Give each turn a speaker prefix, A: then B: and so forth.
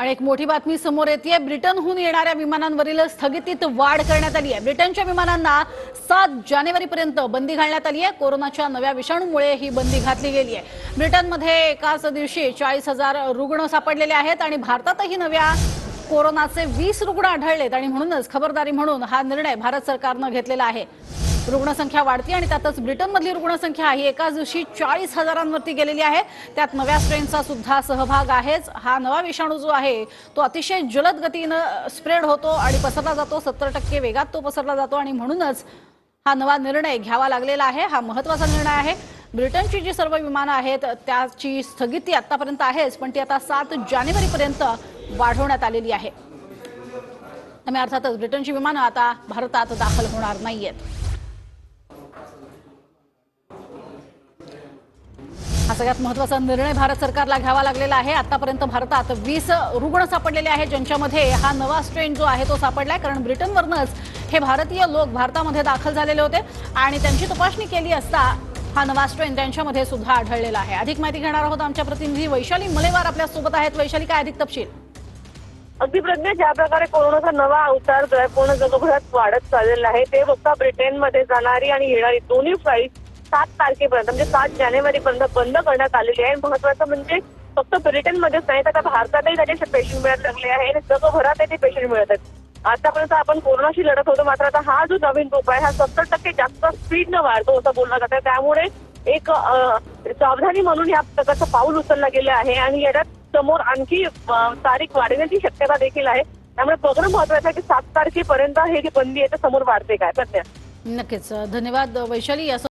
A: आणि एक मोठी बातमी समोर येते ब्रिटनहून येणाऱ्या विमानांवरील स्थगितीत वाढ करण्यात आली आहे ब्रिटनच्या विमानांना सात जानेवारीपर्यंत बंदी घालण्यात आली आहे कोरोनाच्या नव्या विषाणूमुळे ही बंदी घातली गेली आहे ब्रिटनमध्ये एकाच दिवशी चाळीस हजार रुग्ण सापडलेले आहेत आणि भारतातही नव्या कोरोनाचे वीस रुग्ण आढळलेत. आणि म्हणूनच खबरदारी म्हणून हा निर्णय भारत सरकारनं घेतलेला आहे. रुग्णसंख्या वाढती आणि त्यातच ब्रिटनमधली रुग्णसंख्या ही एकाच दिवशी चाळीस हजारांवरती गेलेली आहे. त्यात नव्या स्ट्रेनचा सुद्धा सहभाग आहेच. हा नवा विषाणू जो आहे तो अतिशय जलद गतीनं स्प्रेड होतो आणि पसरला जातो. सत्तर टक्के वेगात तो पसरला जातो आणि म्हणूनच हा नवा निर्णय घ्यावा लागलेला आहे. हा महत्त्वाचा निर्णय आहे. ब्रिटनची जी सर्व विमानं आहेत त्याची स्थगिती आतापर्यंत आहेच पण ती आता सात जानेवारीपर्यंत वाढवण्यात आलेली आहे. त्यामुळे अर्थातच ब्रिटनची विमानं आता भारतात दाखल होणार नाहीयेत. सगळ्यात महत्त्वाचा निर्णय भारत सरकारला घ्यावा लागलेला आहे. आतापर्यंत भारतात वीस रुग्ण सापडलेले आहेत. ज्यांच्यामध्ये हा नवा स्ट्रेन जो आहे तो सापडलाय. कारण ब्रिटनवरनच हे भारतीय लोक भारतामध्ये दाखल झालेले होते. आणि त्यांची तपासणी केली असता हा नवा स्ट्रेन त्यांच्यामध्ये सुद्धा आढळलेला आहे. अधिक माहिती घेणार आहोत आमच्या प्रतिनिधी वैशाली मलेवार आपल्यासोबत आहेत. वैशाली काय अधिक तपशील?
B: अगदी प्रज्ञा ज्या प्रकारे कोरोनाचा नवा अवतार जो आहे पूर्ण जगभरात वाढत चाललेला आहे ते बघता ब्रिटनमध्ये जाणारी आणि येणारी दोन्ही फ्लाईट सात तारखेपर्यंत म्हणजे सात जानेवारीपर्यंत बंद करण्यात आलेली आहे. महत्वाचं म्हणजे फक्त ब्रिटनमध्येच नाही तर आता भारतातही त्याचे पेशंट मिळत लागले आहे आणि जगभरात ते पेशंट मिळत आहेत. आतापर्यंत आपण कोरोनाशी लढत होतो मात्र आता हा जो नवीन रूप आहे हा सत्तर टक्के जास्त स्पीडनं वाढतो असं बोललं आहे त्यामुळे एक सावधानी म्हणून या प्रकारचं पाऊल उचललं गेलं आहे आणि याच्यात समोर आणखी तारीख वाढण्याची शक्यता देखील आहे. त्यामुळे बघणं महत्वाचं आहे की सात तारखेपर्यंत हे जी बंदी आहे ते समोर वाढते काय? सध्या
A: नक्कीच. धन्यवाद वैशाली.